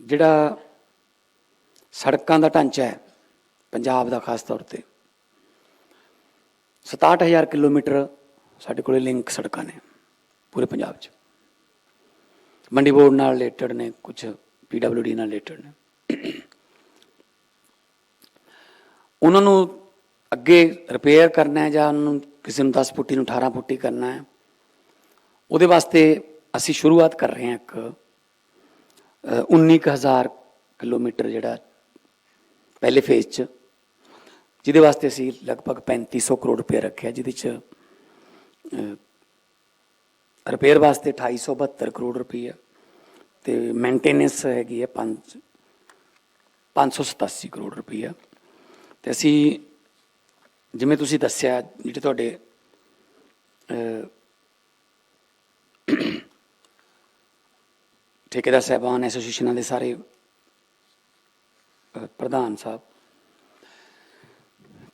ਜਿਹੜਾ ਸੜਕਾਂ ਦਾ ਢਾਂਚਾ ਹੈ, ਪੰਜਾਬ ਦਾ ਖਾਸ ਤੌਰ ਤੇ। 67000 ਕਿਲੋਮੀਟਰ ਸਾਡੇ ਕੋਲੇ ਲਿੰਕ ਸੜਕਾਂ ਨੇ, ਪੂਰੇ ਪੰਜਾਬ 'ਚ। ਮੰਡੀ ਬੋਰਡ ਨਾਲ ਰਿਲੇਟਡ ਨੇ ਕੁਝ ਪੀਡਬਲਯੂਡੀ ਨਾਲ ਰਿਲੇਟਡ ਨੇ। ਉਹਨਾਂ ਨੂੰ ਅੱਗੇ ਰਿਪੇਅਰ ਕਰਨਾ ਹੈ ਜਾਂ ਉਹਨਾਂ ਨੂੰ ਕਿਸੇ ਨੂੰ 10 ਫੁੱਟੀ ਨੂੰ 18 ਫੁੱਟੀ ਕਰਨਾ ਹੈ, ਉਹਦੇ ਵਾਸਤੇ ਅਸੀਂ ਸ਼ੁਰੂਆਤ ਕਰ ਰਹੇ ਹਾਂ ਇੱਕ 19000 ਕਿਲੋਮੀਟਰ ਜਿਹੜਾ ਪਹਿਲੇ ਫੇਜ਼ 'ਚ, ਜਿਹਦੇ ਵਾਸਤੇ ਅਸੀਂ ਲਗਭਗ 3500 ਕਰੋੜ ਰੁਪਏ ਰੱਖਿਆ, ਜਿਹਦੇ 'ਚ ਰਿਪੇਅਰ ਵਾਸਤੇ 2872 ਕਰੋੜ ਰੁਪਏ ਤੇ ਮੇਨਟੇਨੈਂਸ ਹੈਗੀ ਹੈ 5 587 ਕਰੋੜ ਰੁਪਏ ਤੇ ਅਸੀਂ ਜਿਵੇਂ ਤੁਸੀਂ ਦੱਸਿਆ, ਜਿਹੜੇ ਤੁਹਾਡੇ ਠੇਕੇਦਾਰ ਸਾਹਿਬਾਨ ਐਸੋਸੀਏਸ਼ਨਾਂ ਦੇ ਸਾਰੇ ਪ੍ਰਧਾਨ ਸਾਹਿਬ,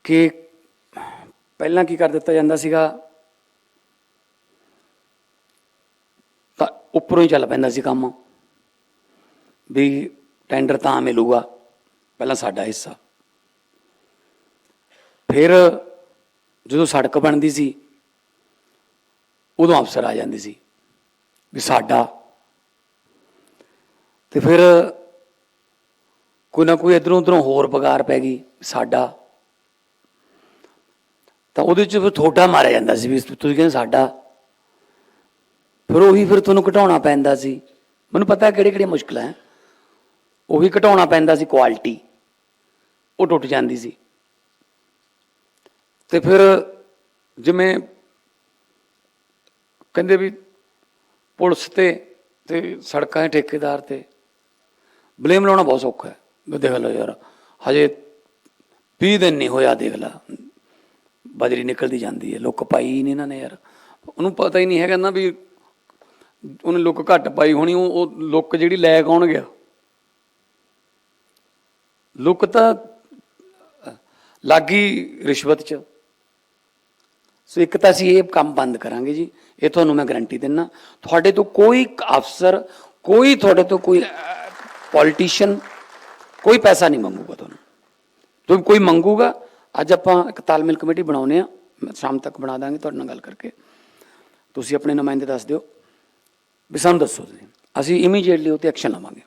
ਕਿ ਪਹਿਲਾਂ ਕੀ ਕਰ ਦਿੱਤਾ ਜਾਂਦਾ ਸੀਗਾ? ਤਾਂ ਉੱਪਰੋਂ ਹੀ ਚੱਲ ਪੈਂਦਾ ਸੀ ਕੰਮ। ਵੀ ਟੈਂਡਰ ਤਾਂ ਮਿਲੂਗਾ, ਪਹਿਲਾਂ ਸਾਡਾ ਹਿੱਸਾ। ਫਿਰ ਜਦੋਂ ਸੜਕ ਬਣਦੀ ਸੀ, ਉਦੋਂ ਅਫਸਰ ਆ ਜਾਂਦੇ ਸੀ, ਵੀ ਸਾਡਾ ਤੇ ਫਿਰ ਕੋਈ ਨਾ ਕੋਈ ਇਧਰੋਂ ਉਧਰੋਂ ਹੋਰ ਪਗਾਰ ਪੈ ਗਈ ਸਾਡਾ। ਤਾਂ ਉਹਦੇ ਚ ਫਿਰ ਥੋੜਾ ਮਾਰਿਆ ਜਾਂਦਾ ਸੀ ਵੀ ਤੁਸੀਂ ਕਹਿੰਦੇ ਸਾਡਾ। ਫਿਰ ਉਹੀ ਫਿਰ ਤੁਹਾਨੂੰ ਘਟਾਉਣਾ ਪੈਂਦਾ ਸੀ। ਮੈਨੂੰ ਪਤਾ ਕਿਹੜੇ ਕਿਹੜੇ ਮੁਸ਼ਕਲਾਂ ਹੈ। ਉਹੀ ਘਟਾਉਣਾ ਪੈਂਦਾ ਸੀ ਕੁਆਲਿਟੀ। ਉਹ ਟੁੱਟ ਜਾਂਦੀ ਸੀ। ਤੇ ਫਿਰ ਜਿਵੇਂ ਕਹਿੰਦੇ ਵੀ ਪੁਲਿਸ ਤੇ ਤੇ ਸੜਕਾਂ ਦੇ ਠੇਕੇਦਾਰ ਤੇ ਬਲੇਮ ਲਾਉਣਾ ਬਹੁਤ ਸੌਖਾ ਹੈ। ਦੇਖ ਲਓ ਯਾਰ, ਹਜੇ 20 ਦਿਨ ਨਹੀਂ ਹੋਇਆ, ਦੇਖ ਲਾ। ਬਜਰੀ ਨਿਕਲਦੀ ਜਾਂਦੀ ਹੈ, ਲੁੱਕ ਪਾਈ ਨਹੀਂ ਇਹਨਾਂ ਨੇ ਯਾਰ। ਉਹਨੂੰ ਪਤਾ ਹੀ ਨਹੀਂ ਹੈਗਾ ਨਾ ਵੀ ਉਹਨੇ ਲੁੱਕ ਘੱਟ ਪਾਈ ਹੋਣੀ, ਉਹ ਉਹ ਲੁੱਕ ਜਿਹੜੀ ਲੈ ਕੌਣ ਗਿਆ? ਲੁੱਕ ਤਾਂ ਲੱਗੀ ਰਿਸ਼ਵਤ ਚ। ਸੋ ਇੱਕ ਤਾਂ ਅਸੀਂ ਇਹ ਕੰਮ ਬੰਦ ਕਰਾਂਗੇ ਜੀ। ਇਹ ਤੁਹਾਨੂੰ ਮੈਂ ਗਾਰੰਟੀ ਦਿੰਨਾ, ਤੁਹਾਡੇ ਤੋਂ ਕੋਈ ਅਫਸਰ, ਕੋਈ ਤੁਹਾਡੇ ਤੋਂ ਕੋਈ ਪੋਲੀਟੀਸ਼ੀਅਨ ਕੋਈ ਪੈਸਾ ਨਹੀਂ ਮੰਗੂਗਾ ਤੁਹਾਨੂੰ। ਜੋ ਕੋਈ ਮੰਗੂਗਾ, ਅੱਜ ਆਪਾਂ ਇੱਕ ਤਾਲਮੇਲ ਕਮੇਟੀ ਬਣਾਉਨੇ ਆ ਸ਼ਾਮ ਤੱਕ ਬਣਾ ਦਾਂਗੇ ਤੁਹਾਡੇ ਨਾਲ ਗੱਲ ਕਰਕੇ। ਤੁਸੀਂ ਆਪਣੇ ਨੁਮਾਇੰਦੇ ਦੱਸ ਦਿਓ ਵੀ ਸਾਨੂੰ ਦੱਸੋ ਤੁਸੀਂ। ਅਸੀਂ ਇਮੀਡੀਏਟਲੀ ਉਹ ਤੇ ਐਕਸ਼ਨ ਲਵਾਂਗੇ।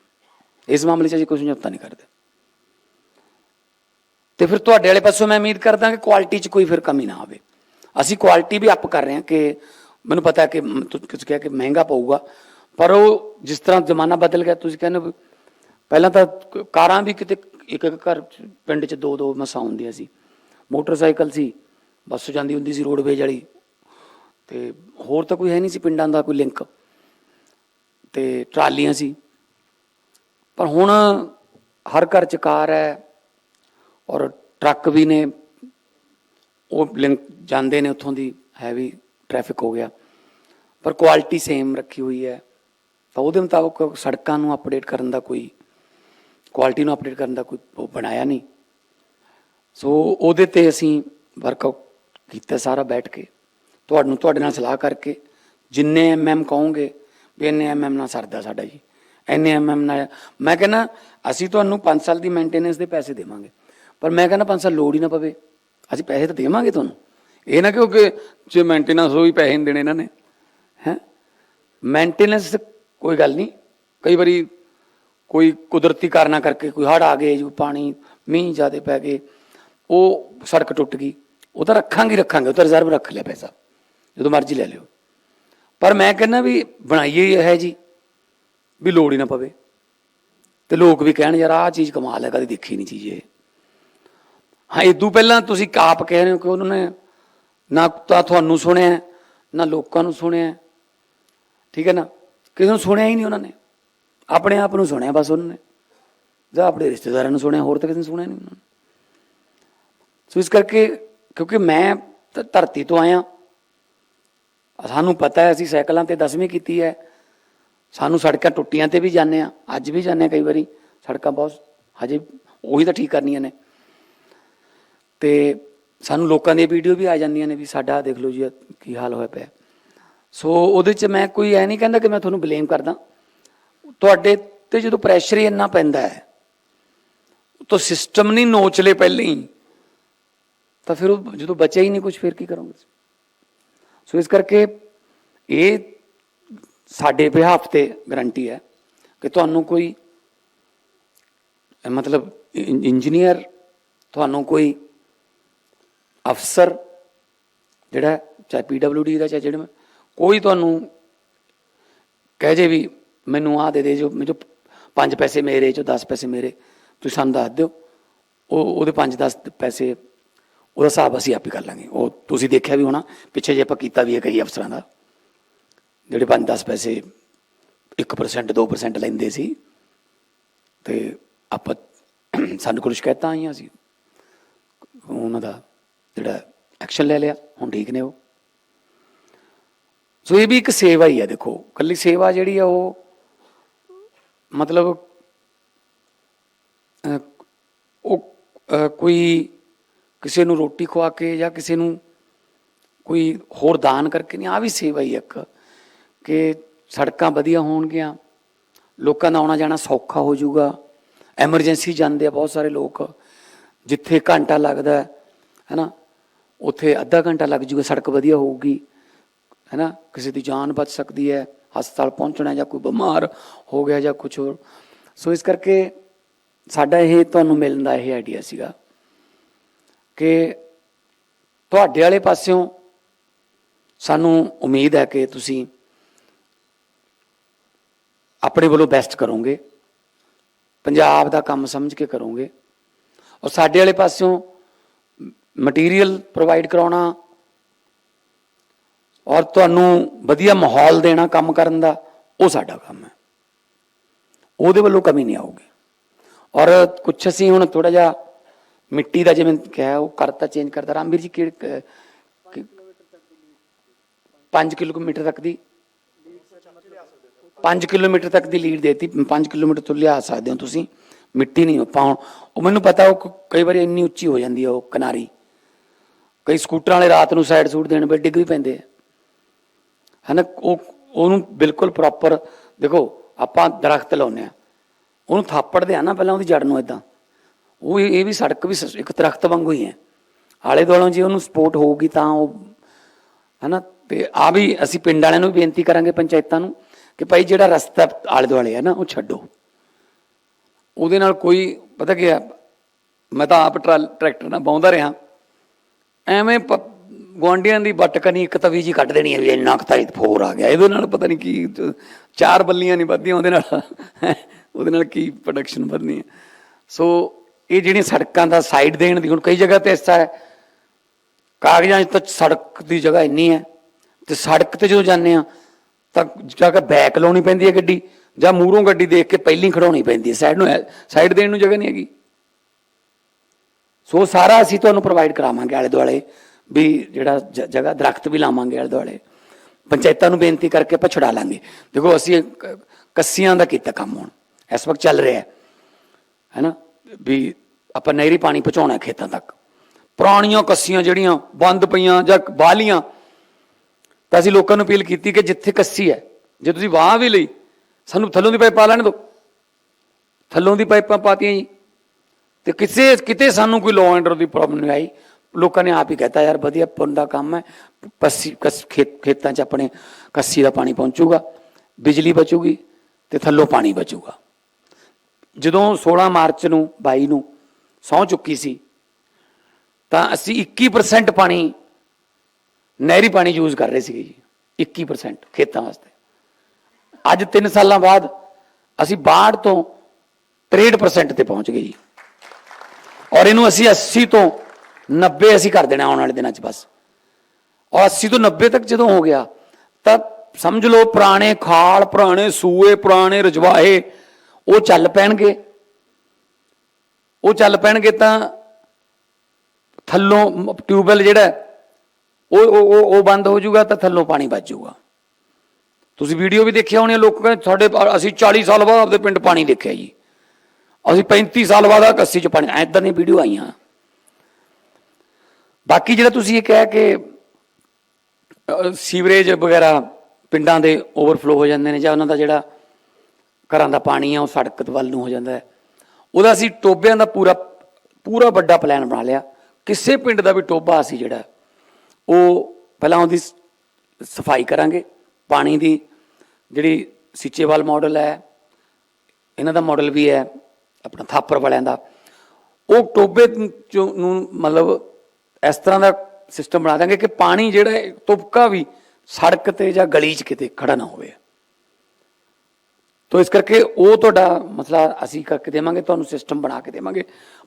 ਇਸ ਮਾਮਲੇ 'ਚ ਅਸੀਂ ਕੋਈ ਸਮਝੌਤਾ ਨਹੀਂ ਕਰਦੇ। ਤੇ ਫਿਰ ਤੁਹਾਡੇ ਵਾਲੇ ਪਾਸੋਂ ਮੈਂ ਉਮੀਦ ਕਰਦਾ ਕਿ ਕੁਆਲਿਟੀ 'ਚ ਕੋਈ ਫਿਰ ਕਮੀ ਨਾ ਆਵੇ। ਅਸੀਂ ਕੁਆਲਿਟੀ ਵੀ ਅਪ ਕਰ ਰਹੇ ਹਾਂ ਕਿ ਮੈਨੂੰ ਪਤਾ ਕਿ ਤੁਸੀਂ ਕਿਹਾ ਕਿ ਮਹਿੰਗਾ ਪਊਗਾ, ਪਰ ਉਹ ਜਿਸ ਤਰ੍ਹਾਂ ਜ਼ਮਾਨਾ ਬਦਲ ਗਿਆ, ਤੁਸੀਂ ਕਹਿੰਦੇ ਹੋ ਵੀ ਪਹਿਲਾਂ ਤਾਂ ਕਾਰਾਂ ਵੀ ਕਿਤੇ ਇੱਕ ਇੱਕ ਘਰ 'ਚ, ਪਿੰਡ 'ਚ ਦੋ ਦੋ ਮਸਾਂ ਹੁੰਦੀਆਂ ਸੀ। ਮੋਟਰਸਾਈਕਲ ਸੀ ਬੱਸ ਜਾਂਦੀ ਹੁੰਦੀ ਸੀ ਰੋਡਵੇਜ ਵਾਲੀ। ਤੇ ਹੋਰ ਤਾਂ ਕੋਈ ਹੈ ਨਹੀਂ ਸੀ ਪਿੰਡਾਂ ਦਾ ਕੋਈ ਲਿੰਕ ਤੇ ਟਰਾਲੀਆਂ ਸੀ। ਪਰ ਹੁਣ ਹਰ ਘਰ ਚ ਕਾਰ ਹੈ ਔਰ ਟਰੱਕ ਵੀ ਨੇ। ਉਹ ਲਿੰਕ ਜਾਂਦੇ ਨੇ ਉੱਥੋਂ ਦੀ ਹੈਵੀ ਟ੍ਰੈਫਿਕ ਹੋ ਗਿਆ। ਪਰ ਕੁਆਲਿਟੀ ਸੇਮ ਰੱਖੀ ਹੋਈ ਹੈ। ਤਾਂ ਉਹਦੇ ਮੁਤਾਬਕ ਸੜਕਾਂ ਨੂੰ ਅਪਡੇਟ ਕਰਨ ਦਾ ਕੋਈ ਕੁਆਲਿਟੀ ਨੂੰ ਅਪਡੇਟ ਕਰਨ ਦਾ ਕੋਈ ਬਣਾਇਆ ਨਹੀਂ। ਸੋ ਉਹਦੇ ਤੇ ਅਸੀਂ ਵਰਕਆਊਟ ਕੀਤਾ ਸਾਰਾ ਬੈਠ ਕੇ। ਤੁਹਾਨੂੰ, ਤੁਹਾਡੇ ਨਾਲ ਸਲਾਹ ਕਰਕੇ, ਜਿੰਨੇ ਐਮਐਮ ਕਹੋਗੇ, ਵੀ ਇੰਨੇ ਐਮਐਮ ਨਾਲ ਸਰਦਾ ਸਾਡਾ ਜੀ। ਇੰਨੇ ਐਮਐਮ ਨਾਲ, ਮੈਂ ਕਹਿੰਦਾ, ਅਸੀਂ ਤੁਹਾਨੂੰ 5 ਸਾਲ ਦੀ ਮੇਨਟੇਨੈਂਸ ਦੇ ਪੈਸੇ ਦੇਵਾਂਗੇ। ਪਰ ਮੈਂ ਕਹਿੰਦਾ 5 ਸਾਲ ਲੋੜ ਹੀ ਨਾ ਪਵੇ। ਅਸੀਂ ਪੈਸੇ ਤਾਂ ਦੇਵਾਂਗੇ ਤੁਹਾਨੂੰ। ਇਹ ਨਾ ਕਿਉਂਕਿ ਜੇ ਮੇਨਟੇਨੈਂਸ ਹੋਈ, ਪੈਸੇ ਨਹੀਂ ਦੇਣੇ ਇਹਨਾਂ ਨੇ। ਹੈ? ਮੇਨਟੇਨੈਂਸ ਕੋਈ ਗੱਲ ਨਹੀਂ। ਕਈ ਵਾਰੀ ਕੋਈ ਕੁਦਰਤੀ ਕਾਰਨਾਂ ਕਰਕੇ ਕੋਈ ਹੜ ਆ ਗਏ ਜੋ ਪਾਣੀ, ਮੀਂਹ ਜ਼ਿਆਦਾ ਪੈ ਗਏ, ਉਹ ਸੜਕ ਟੁੱਟ ਗਈ। ਉਹ ਤਾਂ ਰੱਖਾਂਗੇ ਰੱਖਾਂਗੇ, ਉਹ ਤਾਂ ਰਿਜ਼ਰਵ ਰੱਖ ਲਿਆ ਪੈਸਾ। ਜਦੋਂ ਮਰਜ਼ੀ ਲੈ ਲਿਓ। ਪਰ ਮੈਂ ਕਹਿੰਦਾ ਵੀ ਬਣਾਈਏ ਹੀ ਇਹ ਹੈ ਜੀ ਵੀ ਲੋੜ ਹੀ ਨਾ ਪਵੇ। ਤੇ ਲੋਕ ਵੀ ਕਹਿਣ, ਯਾਰ, ਆਹ ਚੀਜ਼ ਕਮਾਲ ਹੈ, ਕਦੇ ਦੇਖੀ ਨਹੀਂ ਚੀਜ਼ ਇਹ। ਹਾਂ ਇਦੋਂ ਪਹਿਲਾਂ ਤੁਸੀਂ ਕਾਪ ਕਹਿ ਰਹੇ ਹੋ ਕਿ ਉਹਨਾਂ ਨੇ ਨਾ ਤਾਂ ਤੁਹਾਨੂੰ ਸੁਣਿਆ, ਨਾ ਲੋਕਾਂ ਨੂੰ ਸੁਣਿਆ। ਠੀਕ ਹੈ ਨਾ? ਕਿਸੇ ਨੂੰ ਸੁਣਿਆ ਹੀ ਨਹੀਂ ਉਹਨਾਂ ਨੇ। ਆਪਣੇ ਆਪ ਨੂੰ ਸੁਣਿਆ ਬਸ ਉਹਨਾਂ। ਨੇ ਜਾਂ ਆਪਣੇ ਰਿਸ਼ਤੇਦਾਰਾਂ ਨੂੰ ਸੁਣਿਆ, ਹੋਰ ਤਾਂ ਕਿਸੇ ਨੇ ਸੁਣਿਆ ਨਹੀਂ ਉਹਨਾਂ ਨੇ। ਸੋ ਇਸ ਕਰਕੇ ਕਿਉਂਕਿ ਮੈਂ ਧਰਤੀ ਤੋਂ ਆਇਆ। ਸਾਨੂੰ ਪਤਾ ਹੈ ਅਸੀਂ ਸਾਈਕਲਾਂ ਤੇ 10ਵੀਂ ਕੀਤੀ ਹੈ। ਸਾਨੂੰ ਸੜਕਾਂ ਟੁੱਟੀਆਂ ਤੇ ਵੀ ਜਾਂਦੇ ਆ ਅੱਜ ਵੀ ਜਾਂਦੇ ਆ ਕਈ ਵਾਰੀ। ਸੜਕਾਂ ਬਹੁਤ ਹਜੇ ਉਹੀ ਤਾਂ ਠੀਕ ਕਰਨੀਆਂ ਨੇ। ਤੇ ਸਾਨੂੰ ਲੋਕਾਂ ਦੀਆਂ ਵੀਡੀਓ ਵੀ ਆ ਜਾਂਦੀਆਂ ਨੇ ਵੀ ਸਾਡਾ ਦੇਖ ਲਓ ਜੀ ਕੀ ਹਾਲ ਹੋਇਆ ਪਿਆ। ਸੋ ਉਹਦੇ ਚ ਮੈਂ ਕੋਈ ਐ ਨਹੀਂ ਕਹਿੰਦਾ ਕਿ ਮੈਂ ਤੁਹਾਨੂੰ ਬਲੇਮ ਕਰਦਾ। ਤੁਹਾਡੇ 'ਤੇ ਜਦੋਂ ਪ੍ਰੈਸ਼ਰ ਹੀ ਇੰਨਾ ਪੈਂਦਾ ਹੈ ਤਾਂ ਸਿਸਟਮ ਨਹੀਂ ਨੋਚ ਲੇ ਪਹਿਲਾਂ ਹੀ। ਤਾਂ ਫਿਰ ਉਹ ਜਦੋਂ ਬਚਿਆ ਹੀ ਨਹੀਂ ਕੁਝ ਫਿਰ ਕੀ ਕਰੋਗੇ ਸੋ ਇਸ ਕਰਕੇ ਇਹ ਸਾਡੇ ਬਿਹਾਫ ਤੇ ਗਰੰਟੀ ਹੈ ਕਿ ਤੁਹਾਨੂੰ ਕੋਈ ਮਤਲਬ ਇੰਜੀਨੀਅਰ ਤੁਹਾਨੂੰ ਕੋਈ ਅਫਸਰ ਜਿਹੜਾ ਹੈ, ਚਾਹੇ ਪੀਡਬਲਯੂਡੀ ਦਾ ਚਾਹੇ ਜਿਹੜੇ ਕੋਈ ਤੁਹਾਨੂੰ ਕਹਿ ਜੇ ਵੀ ਮੈਨੂੰ ਆਹ ਦੇ ਦੇ ਜੋ ਜੋ 5 ਪੈਸੇ ਮੇਰੇ ਚੋਂ 10 ਪੈਸੇ ਮੇਰੇ, ਤੁਸੀਂ ਸਾਨੂੰ ਦੱਸ ਦਿਓ। ਉਹ, ਉਹਦੇ 5-10 ਪੈਸੇ, ਉਹਦਾ ਹਿਸਾਬ ਅਸੀਂ ਆਪ ਹੀ ਕਰ ਲਾਂਗੇ। ਉਹ ਤੁਸੀਂ ਦੇਖਿਆ ਵੀ ਹੋਣਾ, ਪਿੱਛੇ ਜੇ ਆਪਾਂ ਕੀਤਾ ਵੀ ਹੈ ਕਈ ਅਫਸਰਾਂ ਦਾ, ਜਿਹੜੇ 5-10 ਪੈਸੇ 1% 2% ਲੈਂਦੇ ਸੀ, ਤੇ ਆਪਾਂ ਸਾਨੂੰ ਕੋਲ ਸ਼ਿਕਾਇਤਾਂ ਆਈਆਂ ਸੀ। ਉਹਨਾਂ ਦਾ ਜਿਹੜਾ ਐਕਸ਼ਨ ਲੈ ਲਿਆ, ਹੁਣ ਠੀਕ ਨੇ ਉਹ। ਸੋ ਇਹ ਵੀ ਇੱਕ ਸੇਵਾ ਹੀ ਹੈ ਦੇਖੋ। ਕੱਲੀ ਸੇਵਾ ਜਿਹੜੀ ਆ, ਉਹ ਮਤਲਬ ਉਹ ਕੋਈ ਕਿਸੇ ਨੂੰ ਰੋਟੀ ਖਵਾ ਕੇ ਜਾਂ ਕਿਸੇ ਨੂੰ ਕੋਈ ਹੋਰ ਦਾਨ ਕਰਕੇ ਨਹੀਂ ਆ ਵੀ ਸੇਵਾ ਹੀ ਇੱਕ, ਕਿ ਸੜਕਾਂ ਵਧੀਆ ਹੋਣਗੀਆਂ, ਲੋਕਾਂ ਦਾ ਆਉਣਾ ਜਾਣਾ ਸੌਖਾ ਹੋ ਜਾਊਗਾ, ਐਮਰਜੈਂਸੀ ਜਾਂਦੇ ਆ ਬਹੁਤ ਸਾਰੇ ਲੋਕ, ਜਿੱਥੇ ਘੰਟਾ ਲੱਗਦਾ ਹੈ ਨਾ ਉੱਥੇ ਅੱਧਾ ਘੰਟਾ ਲੱਗ ਜੂਗਾ ਸੜਕ ਵਧੀਆ ਹੋਊਗੀ ਹੈ ਨਾ ਕਿਸੇ ਦੀ ਜਾਨ ਬਚ ਸਕਦੀ ਹੈ। ਹਸਪਤਾਲ ਪਹੁੰਚਣਾ ਜਾਂ ਕੋਈ ਬਿਮਾਰ ਹੋ ਗਿਆ ਜਾਂ ਕੁਝ ਹੋਰ। ਸੋ ਇਸ ਕਰਕੇ ਸਾਡਾ ਇਹ ਤੁਹਾਨੂੰ ਮਿਲਣ ਦਾ ਇਹ ਆਈਡੀਆ ਸੀਗਾ ਕਿ ਤੁਹਾਡੇ ਵਾਲੇ ਪਾਸਿਓਂ ਸਾਨੂੰ ਉਮੀਦ ਹੈ ਕਿ ਤੁਸੀਂ ਆਪਣੇ ਵੱਲੋਂ ਬੈਸਟ ਕਰੋਗੇ, ਪੰਜਾਬ ਦਾ ਕੰਮ ਸਮਝ ਕੇ ਕਰੋਗੇ। ਔਰ ਸਾਡੇ ਵਾਲੇ ਪਾਸਿਓਂ ਮਟੀਰੀਅਲ ਪ੍ਰੋਵਾਈਡ ਕਰਾਉਣਾ ਔਰ ਤੁਹਾਨੂੰ ਵਧੀਆ ਮਾਹੌਲ ਦੇਣਾ ਕੰਮ ਕਰਨ ਦਾ, ਉਹ ਸਾਡਾ ਕੰਮ ਹੈ। ਉਹਦੇ ਵੱਲੋਂ ਕਮੀ ਨਹੀਂ ਆਊਗੀ। ਔਰ ਕੁਛ ਅਸੀਂ ਹੁਣ ਥੋੜਾ ਜਿਹਾ ਮਿੱਟੀ ਦਾ ਜਿਵੇਂ ਕਿਹਾ, ਉਹ ਕਰਤਾ ਚੇਂਜ ਕਰਤਾ। ਰਾਮਵੀਰ ਜੀ ਕਿਹੜੇ 5 ਕਿਲੋਮੀਟਰ ਤੱਕ ਦੀ 5 ਕਿਲੋਮੀਟਰ ਤੱਕ ਦੀ ਲੀਡ ਦੇਤੀ। 5 ਕਿਲੋਮੀਟਰ ਤੋਂ ਲਿਆ ਸਕਦੇ ਹੋ ਤੁਸੀਂ। ਮਿੱਟੀ ਨਹੀਂ ਪਾਉਣ ਉਹ ਮੈਨੂੰ ਪਤਾ, ਉਹ ਕਈ ਵਾਰੀ ਇੰਨੀ ਉੱਚੀ ਹੋ ਜਾਂਦੀ ਹੈ ਉਹ ਕਿਨਾਰੀ। ਕਈ ਸਕੂਟਰਾਂ ਵਾਲੇ ਰਾਤ ਨੂੰ ਸਾਈਡ ਸੂਟ ਦੇਣ ਵੇ ਡਿੱਗ ਵੀ ਪੈਂਦੇ ਆ। ਹਨਾ ਉਹ, ਉਹਨੂੰ ਬਿਲਕੁਲ ਪ੍ਰੋਪਰ ਦੇਖੋ, ਆਪਾਂ ਦਰਖਤ ਲਾਉਂਦੇ ਆ ਉਹਨੂੰ ਥਾਪੜਦੇ ਆ ਨਾ ਪਹਿਲਾਂ ਉਹਦੀ ਜੜ ਨੂੰ ਇਦਾਂ ਉਹ ਇਹ ਇਹ ਵੀ ਸੜਕ ਵੀ ਸ- ਇੱਕ ਦਰਖਤ ਵਾਂਗੂ ਹੀ ਹੈ। ਆਲੇ ਦੁਆਲੇ ਜੇ ਉਹਨੂੰ ਸਪੋਰਟ ਹੋਊਗੀ ਤਾਂ ਉਹ ਹਨਾ ਤੇ ਆ ਵੀ ਅਸੀਂ ਪਿੰਡ ਵਾਲਿਆਂ ਨੂੰ ਵੀ ਬੇਨਤੀ ਕਰਾਂਗੇ ਪੰਚਾਇਤਾਂ ਨੂੰ ਕਿ ਭਾਈ ਜਿਹੜਾ ਰਸਤਾ ਆਲੇ ਦੁਆਲੇ ਹੈ ਨਾ, ਉਹ ਛੱਡੋ। ਉਹਦੇ ਨਾਲ ਕੋਈ, ਪਤਾ ਕੀ ਹੈ, ਮੈਂ ਤਾਂ ਆਪ ਟਰਾ- ਟਰੈਕਟਰ ਨਾਲ ਬਾਉਂਦਾ ਰਿਹਾ। ਐਵੇਂ ਪ- ਗੁਆਂਢੀਆਂ ਦੀ ਬੱਟ ਕਨੀ ਇੱਕ ਤਵੀ ਜੀ ਕੱਢ ਦੇਣੀ ਹੈ ਵੀ ਇੰਨਾ ਕਤਾਈ ਫੋਰ ਆ ਗਿਆ। ਇਹਦੇ ਨਾਲ ਪਤਾ ਨਹੀਂ ਕੀ ਚਾਰ ਬੱਲੀਆਂ ਨਹੀਂ ਵੱਧਦੀਆਂ, ਉਹਦੇ ਨਾਲ ਉਹਦੇ ਨਾਲ ਕੀ ਪ੍ਰੋਡਕਸ਼ਨ ਵਧਣੀ ਹੈ। ਸੋ ਇਹ ਜਿਹੜੀਆਂ ਸੜਕਾਂ ਦਾ ਸਾਈਡ ਦੇਣ ਦੀ ਹੁਣ ਕਈ ਜਗ੍ਹਾ ਤੇ ਐਸਾ ਹੈ। ਕਾਗਜ਼ਾਂ 'ਚ ਤਾਂ ਸੜਕ ਦੀ ਜਗ੍ਹਾ ਇੰਨੀ ਹੈ। ਤੇ ਸੜਕ ਤੇ ਜਦੋਂ ਜਾਂਦੇ ਆ ਤਾਂ ਜਾ ਕੇ ਬੈਕ ਲਾਉਣੀ ਪੈਂਦੀ ਹੈ ਗੱਡੀ, ਜਾਂ ਮੂਹਰੋਂ ਗੱਡੀ ਦੇਖ ਕੇ ਪਹਿਲੀ ਖੜਾਉਣੀ ਪੈਂਦੀ ਹੈ। ਸਾਈਡ ਨੂੰ ਸਾਈਡ ਦੇਣ ਨੂੰ ਜਗ੍ਹਾ ਨਹੀਂ ਹੈਗੀ। ਸੋ ਸਾਰਾ ਅਸੀਂ ਤੁਹਾਨੂੰ ਪ੍ਰੋਵਾਈਡ ਕਰਾਵਾਂਗੇ ਆਲੇ ਦੁਆਲੇ। ਵੀ ਜਿਹੜਾ ਜ- ਜਗ੍ਹਾ, ਦਰਖਤ ਵੀ ਲਾਵਾਂਗੇ ਆਲੇ ਦੁਆਲੇ। ਪੰਚਾਇਤਾਂ ਨੂੰ ਬੇਨਤੀ ਕਰਕੇ ਆਪਾਂ ਛੁਡਾ ਲਾਂਗੇ। ਦੇਖੋ, ਅਸੀਂ ਕ- ਕੱਸੀਆਂ ਦਾ ਕੀਤਾ ਕੰਮ ਹੁਣ। ਇਸ ਵਕਤ ਚੱਲ ਰਿਹਾ। ਹੈ ਹੈਨਾ? ਵੀ ਆਪਾਂ ਨਹਿਰੀ ਪਾਣੀ ਪਹੁੰਚਾਉਣਾ ਖੇਤਾਂ ਤੱਕ। ਪੁਰਾਣੀਆਂ ਕੱਸੀਆਂ ਜਿਹੜੀਆਂ ਬੰਦ ਪਈਆਂ ਜਾਂ ਬਾਲੀਆਂ ਤਾਂ ਅਸੀਂ ਲੋਕਾਂ ਨੂੰ ਅਪੀਲ ਕੀਤੀ ਕਿ ਜਿੱਥੇ ਕੱਸੀ ਹੈ, ਜੇ ਤੁਸੀਂ ਵਾਹ ਵੀ ਲਈ, ਸਾਨੂੰ ਥੱਲੋਂ ਦੀ ਪਾਈਪ ਪਾ ਲੈਣ ਦਿਓ। ਥੱਲੋਂ ਦੀ ਪਾਈਪਾਂ ਪਾਤੀਆਂ ਜੀ। ਤੇ ਕਿਸੇ, ਕਿਤੇ ਸਾਨੂੰ ਕੋਈ ਲਾਅ ਆਰਡਰ ਦੀ ਪ੍ਰੋਬਲਮ ਨਹੀਂ ਆਈ। ਲੋਕਾਂ ਨੇ ਆਪ ਹੀ ਕਹਿਤਾ, ਯਾਰ ਵਧੀਆ, ਪੁੰਨ ਦਾ ਕੰਮ ਹੈ, ਪੱਸੀ, ਕਸ, ਖੇਤ, ਖੇਤਾਂ 'ਚ ਆਪਣੇ ਕੱਸੀ ਦਾ ਪਾਣੀ ਪਹੁੰਚੂਗਾ, ਬਿਜਲੀ ਬਚੂਗੀ ਤੇ ਥੱਲੋਂ ਪਾਣੀ ਬਚੂਗਾ। ਜਦੋਂ 16 ਮਾਰਚ ਨੂੰ 22 ਨੂੰ ਸਹੁੰ ਚੁੱਕੀ ਸੀ, ਤਾਂ ਅਸੀਂ 21% ਪਾਣੀ, ਨਹਿਰੀ ਪਾਣੀ ਯੂਜ਼ ਕਰ ਰਹੇ ਸੀਗੇ ਜੀ 21% ਖੇਤਾਂ ਵਾਸਤੇ। ਅੱਜ 3 ਸਾਲਾਂ ਬਾਅਦ ਅਸੀਂ 62 ਤੋਂ 63% ਤੇ ਪਹੁੰਚ ਗਏ ਜੀ। ਔਰ ਇਹਨੂੰ ਅਸੀਂ 80 ਤੋਂ 90 ਅਸੀਂ ਕਰ ਦੇਣਾ ਆਉਣ ਵਾਲੇ ਦਿਨਾਂ 'ਚ ਬਸ। ਔਰ 80 ਤੋਂ 90 ਤੱਕ ਜਦੋਂ ਹੋ ਗਿਆ, ਤਾਂ ਸਮਝ ਲਓ ਪੁਰਾਣੇ ਖਾਲ, ਪੁਰਾਣੇ ਸੂਏ, ਪੁਰਾਣੇ ਰਜਵਾਹੇ, ਉਹ ਚੱਲ ਪੈਣਗੇ। ਉਹ ਚੱਲ ਪੈਣਗੇ ਤਾਂ ਥੱਲੋਂ ਮ- ਟਿਊਬਵੈੱਲ ਜਿਹੜਾ, ਉਹ ਉਹ, ਉਹ- ਬੰਦ ਹੋ ਜਾਊਗਾ ਤਾਂ ਥੱਲੋਂ ਪਾਣੀ ਬਚ ਜਾਊਗਾ। ਤੁਸੀਂ ਵੀਡੀਓ ਵੀ ਦੇਖਿਆ ਹੋਣੀ ਲੋਕ ਕਹਿੰਦੇ ਸਾਡੇ ਅਸੀਂ 40 ਸਾਲ ਬਾਅਦ ਆਪਦੇ ਪਿੰਡ ਪਾਣੀ ਦੇਖਿਆ ਜੀ। ਅਸੀਂ 35 ਸਾਲ ਬਾਅਦ ਆ ਕੱਸੀ ਚ ਪਾਣੀ, ਐਦਾਂ ਦੀਆਂ ਵੀਡੀਓ ਆਈਆਂ। ਬਾਕੀ ਜਿਹੜਾ ਤੁਸੀਂ ਇਹ ਕਿਹਾ ਕਿ ਸੀਵਰੇਜ ਵਗੈਰਾ ਪਿੰਡਾਂ ਦੇ ਓਵਰਫਲੋ ਹੋ ਜਾਂਦੇ ਨੇ ਜਾਂ ਉਹਨਾਂ ਦਾ ਜਿਹੜਾ ਘਰਾਂ ਦਾ ਪਾਣੀ ਆ, ਉਹ ਸੜਕ ਵੱਲ ਨੂੰ ਹੋ ਜਾਂਦਾ ਹੈ, ਉਹਦਾ ਅਸੀਂ ਟੋਬਿਆਂ ਦਾ ਪੂਰਾ ਪੂਰਾ ਵੱਡਾ ਪਲਾਨ ਬਣਾ ਲਿਆ। ਕਿਸੇ ਪਿੰਡ ਦਾ ਵੀ ਟੋਬਾ ਅਸੀਂ ਜਿਹੜਾ, ਉਹ ਪਹਿਲਾਂ ਉਹਦੀ ਸਫ਼ਾਈ ਕਰਾਂਗੇ। ਪਾਣੀ ਦੀ ਜਿਹੜੀ ਸੀਚੇਵਾਲ ਮਾਡਲ ਹੈ, ਇਹਨਾਂ ਦਾ ਮਾਡਲ ਵੀ ਹੈ, ਆਪਣਾ ਥਾਪਰ ਵਾਲਿਆਂ ਦਾ। ਉਹ ਟੋਬੇ ਚੋਂ ਨੂੰ ਮਤਲਬ ਇਸ ਤਰ੍ਹਾਂ ਦਾ ਸਿਸਟਮ ਬਣਾ ਦਾਂਗੇ ਕਿ ਪਾਣੀ ਜਿਹੜਾ ਤੁਪਕਾ ਵੀ ਸੜਕ ਤੇ ਜਾਂ ਗਲੀ 'ਚ ਕਿਤੇ ਖੜਾ ਨਾ ਹੋਵੇ। ਤੋ ਇਸ ਕਰਕੇ ਉਹ ਤੁਹਾਡਾ ਮਸਲਾ ਅਸੀਂ ਕਰਕੇ ਦੇਵਾਂਗੇ, ਤੁਹਾਨੂੰ ਸਿਸਟਮ ਬਣਾ ਕੇ ਦੇਵਾਂਗੇ।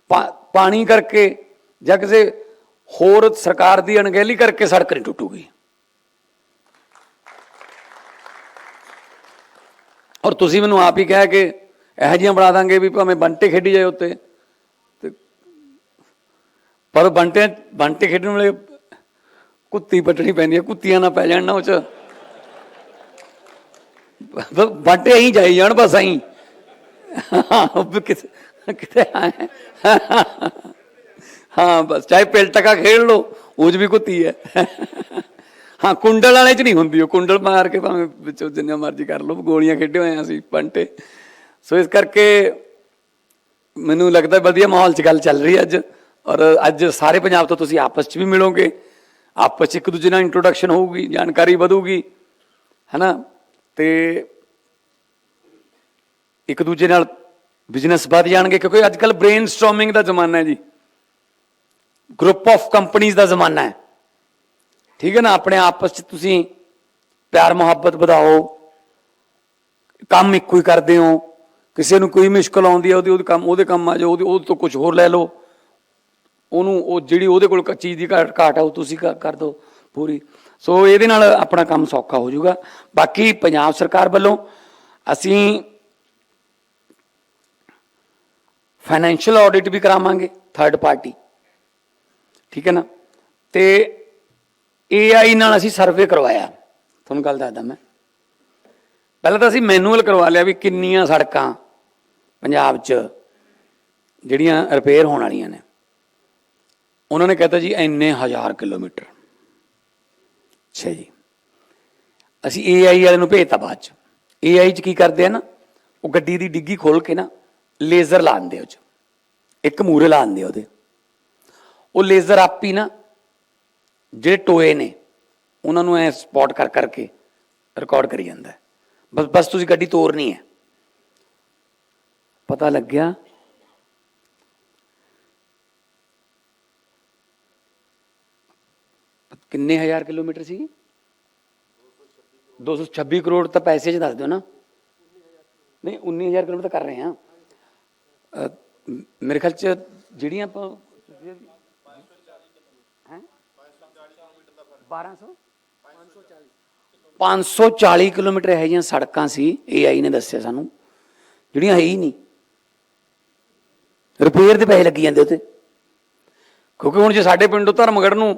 ਪਾ- ਪਾਣੀ ਕਰਕੇ ਜਾਂ ਕਿਸੇ ਹੋਰ ਸਰਕਾਰ ਦੀ ਅਣਗਹਿਲੀ ਕਰਕੇ ਸੜਕ ਨਹੀਂ ਟੁੱਟੂਗੀ। ਔਰ ਤੁਸੀਂ ਮੈਨੂੰ ਆਪ ਹੀ ਕਿਹਾ ਕਿ ਇਹੋ ਜਿਹੀਆਂ ਬਣਾ ਦਾਂਗੇ ਵੀ ਭਾਵੇਂ ਬੰਟੇ ਖੇਡੀ ਜਾਏ ਉੱਤੇ। ਪਰ ਬੰਟੇ ਬੰਟੇ ਖੇਡਣ ਵੇਲੇ ਕੁੱਤੀ ਪੱਟਣੀ ਪੈਂਦੀ ਹੈ, ਕੁੱਤੀਆਂ ਨਾ ਪੈ ਜਾਣ ਨਾ ਉਹ ਚ। ਬ- ਬੰਟੇ ਹੀ ਜਾਈ ਜਾਣ ਬਸ ਅਹੀਂ ਕਿਤੇ ਕਿਤੇ ਆਏ। ਹਾਂ, ਬਸ ਚਾਹੇ ਪਿਲ ਟਕਾ ਖੇਡ ਲੋ ਉਹ 'ਚ ਵੀ ਕੁੱਤੀ ਹੈ। ਹਾਂ, ਕੁੰਡਲ ਵਾਲੇ 'ਚ ਨਹੀਂ ਹੁੰਦੀ ਉਹ, ਕੁੰਡਲ ਮਾਰ ਕੇ ਭਾਵੇਂ ਵਿੱਚੋਂ ਜਿੰਨਾ ਮਰਜ਼ੀ ਕਰ ਲਓ, ਗੋਲੀਆਂ ਖੇਡੇ ਹੋਏ ਆ ਅਸੀਂ ਪੰਟੇ ਸੋ ਇਸ ਕਰਕੇ ਮੈਨੂੰ ਲੱਗਦਾ ਵਧੀਆ ਮਾਹੌਲ 'ਚ ਗੱਲ ਚੱਲ ਰਹੀ ਹੈ ਅੱਜ। ਔਰ ਅੱਜ ਸਾਰੇ ਪੰਜਾਬ ਤੋਂ ਤੁਸੀਂ ਆਪਸ 'ਚ ਵੀ ਮਿਲੋਗੇ। ਆਪਸ 'ਚ ਇੱਕ ਦੂਜੇ ਨਾਲ ਇੰਟਰੋਡਕਸ਼ਨ ਹੋਊਗੀ, ਜਾਣਕਾਰੀ ਵਧੂਗੀ, ਹੈਨਾ? ਤੇ ਇੱਕ ਦੂਜੇ ਨਾਲ ਬਿਜ਼ਨਸ ਵੱਧ ਜਾਣਗੇ, ਕਿਉਂਕਿ ਅੱਜ ਕੱਲ ਬ੍ਰੇਨਸਟਾਰਮਿੰਗ ਦਾ ਜ਼ਮਾਨਾ ਹੈ ਜੀ। ਗਰੁੱਪ ਆਫ ਕੰਪਨੀਆਂ ਦਾ ਜ਼ਮਾਨਾ ਹੈ। ਠੀਕ ਹੈ ਨਾ? ਆਪਣੇ ਆਪਸ 'ਚ ਤੁਸੀਂ ਪਿਆਰ, ਮੁਹੱਬਤ ਵਧਾਓ। ਕੰਮ ਇੱਕੋ ਹੀ ਕਰਦੇ ਹੋ। ਕਿਸੇ ਨੂੰ ਕੋਈ ਮੁਸ਼ਕਲ ਆਉਂਦੀ ਹੈ, ਉਹਦੀ ਉਹਦੇ ਕੰਮ ਉਹਦੇ ਕੰਮ ਆ ਜਾਓ, ਉਹਦੇ ਉਹਦੇ ਤੋਂ ਕੁਝ ਹੋਰ ਲੈ ਲਓ। ਉਹਨੂੰ, ਉਹ ਜਿਹੜੀ ਉਹਦੇ ਕੋਲ ਚੀਜ਼ ਦੀ ਘਾਟ ਘਾਟ ਆ, ਉਹ ਤੁਸੀਂ ਕ- ਕਰ ਦਿਓ ਪੂਰੀ। ਸੋ ਇਹਦੇ ਨਾਲ ਆਪਣਾ ਕੰਮ ਸੌਖਾ ਹੋ ਜਾਊਗਾ। ਬਾਕੀ ਪੰਜਾਬ ਸਰਕਾਰ ਵੱਲੋਂ ਅਸੀਂ ਫਾਈਨੈਂਸ਼ੀਅਲ ਆਡਿਟ ਵੀ ਕਰਾਵਾਂਗੇ ਥਰਡ ਪਾਰਟੀ ਠੀਕ ਹੈ ਨਾ? ਤੇ AI ਨਾਲ ਅਸੀਂ ਸਰਵੇ ਕਰਵਾਇਆ। ਤੁਹਾਨੂੰ ਗੱਲ ਦੱਸਦਾ ਮੈਂ। ਪਹਿਲਾਂ ਤਾਂ ਅਸੀਂ ਮੈਨੂਅਲ ਕਰਵਾ ਲਿਆ ਵੀ ਕਿੰਨੀਆਂ ਸੜਕਾਂ ਪੰਜਾਬ 'ਚ ਜਿਹੜੀਆਂ ਰਿਪੇਅਰ ਹੋਣ ਵਾਲੀਆਂ ਨੇ। ਉਹਨਾਂ ਨੇ ਕਹਿਤਾ ਜੀ, ਇੰਨੇ ਹਜ਼ਾਰ ਕਿਲੋਮੀਟਰ। ਅੱਛਾ ਜੀ। ਅਸੀਂ AI ਵਾਲੇ ਨੂੰ ਭੇਜਤਾ ਬਾਅਦ 'ਚ। AI 'ਚ ਕੀ ਕਰਦੇ ਆ ਨਾ, ਉਹ ਗੱਡੀ ਦੀ ਡਿੱਗੀ ਖੋਲ ਕੇ ਨਾ, ਲੇਜ਼ਰ ਲਾ ਦਿੰਦੇ ਉਹ 'ਚ ਇੱਕ ਮੂਰੇ ਲਾ ਦਿੰਦੇ ਉਹਦੇ। ਉਹ ਲੇਜ਼ਰ ਆਪ ਹੀ ਨਾ, ਜਿਹੜੇ ਟੋਏ ਨੇ, ਉਹਨਾਂ ਨੂੰ ਐ ਸਪੌਟ ਕਰ ਕਰਕੇ ਰਿਕਾਰਡ ਕਰੀ ਜਾਂਦਾ। ਬਸ ਬਸ ਤੁਸੀਂ ਗੱਡੀ ਤੋਰਨੀ ਹੈ। ਪਤਾ ਲੱਗਿਆ ਕਿੰਨੇ ਹਜ਼ਾਰ ਕਿਲੋਮੀਟਰ ਸੀ 226 ਕਰੋੜ ਤਾਂ ਪੈਸੇ 'ਚ ਦੱਸ ਦਿਓ ਨਾ। ਨਹੀਂ 19000 ਕਿਲੋਮੀਟਰ ਕਰ ਰਹੇ ਹਾਂ। ਮੇਰੇ ਖਿਆਲ 'ਚ ਜਿਹੜੀਆਂ ਆਪਾਂ ਹੈ? 1200 540 ਕਿਲੋਮੀਟਰ ਇਹ ਜਿਹੀਆਂ ਸੜਕਾਂ ਸੀ ਏਆਈ ਨੇ ਦੱਸਿਆ ਸਾਨੂੰ। ਜਿਹੜੀਆਂ ਹੈ ਹੀ ਨਹੀਂ। ਰਿਪੇਅਰ ਦੇ ਪੈਸੇ ਲੱਗੀ ਜਾਂਦੇ ਉੱਤੇ ਕਿਉਂਕਿ ਹੁਣ ਜੇ ਸਾਡੇ ਪਿੰਡੋਂ ਧਰਮਗੜ੍ਹ ਨੂੰ